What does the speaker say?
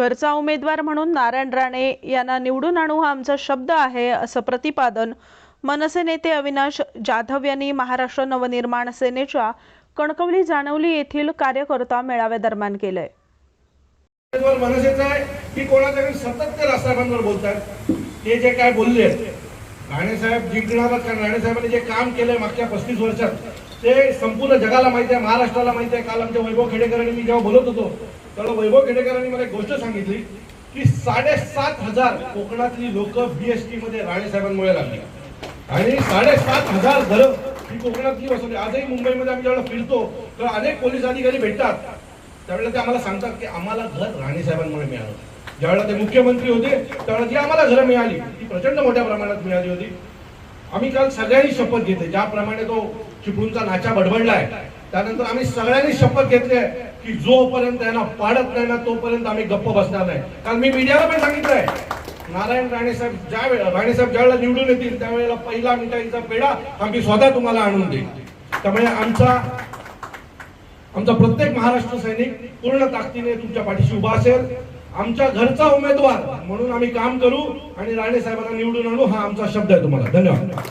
घरचा उमेदवार म्हणून नारायण राणे यांना निवडून आणू हा आमचा शब्द आहे असं प्रतिपादन मनसे नेते अविनाश जाधव यांनी महाराष्ट्र नवनिर्माण सेनेच्या कणकवली जाणवली येथील कार्यकर्ता मेळाव्यादरम्यान केलंय. मनसेचा आहे की कोणाच्या सतत ते राजसाहेबांवर बोलतात. ते जे काय बोलले राणे साहेब जिंकणारच कारण राणे साहेबांनी जे काम केलंय मागच्या पस्तीस वर्षात ते संपूर्ण जगाला माहिती आहे महाराष्ट्राला माहिती आहे. काल आमच्या वैभव खेडेकरांनी मी जेव्हा बोलत होतो तेव्हा वैभव खेडेकरांनी मला एक गोष्ट सांगितली की साडेसात हजार कोकणातली लोक बीएसटी मध्ये राणेसाहेबांमुळे लागली. आणि साडेसात हजार घरं ही कोकणातली बसवली आजही मुंबईमध्ये आम्ही जेव्हा फिरतो तर अनेक पोलीस अधिकारी भेटतात. त्यावेळेला ते आम्हाला सांगतात की आम्हाला घर राणेसाहेबांमुळे मिळालं. ज्यावेळेला ते मुख्यमंत्री होते त्यावेळेला जी आम्हाला घरं मिळाली ती प्रचंड मोठ्या प्रमाणात मिळाली होती. आम्ही काल सगळ्यांनी शपथ घेतली. ज्याप्रमाणे तो चिपळूणचा नाचा बडबडलाय त्यानंतर आम्ही सगळ्यांनी शपथ घेतली आहे की जोपर्यंत यांना पाडत नाही ना तोपर्यंत आम्ही गप्प बसणार नाही. कारण मी मीडियाला पण सांगितलंय नारायण राणेसाहेब ज्या वेळेला ज्यावेळेला निवडून येतील त्यावेळेला पहिला मिठाईचा पेढा आम्ही स्वतः तुम्हाला आणून देईल. त्यामुळे आमचा आमचा प्रत्येक महाराष्ट्र सैनिक पूर्ण ताकदीने तुमच्या पाठीशी उभा असेल. आमच्या घरचा उमेदवार म्हणून आम्ही काम करू आणि राणे साहेबांना निवडून आणू हा आमचा शब्द आहे तुम्हाला. धन्यवाद.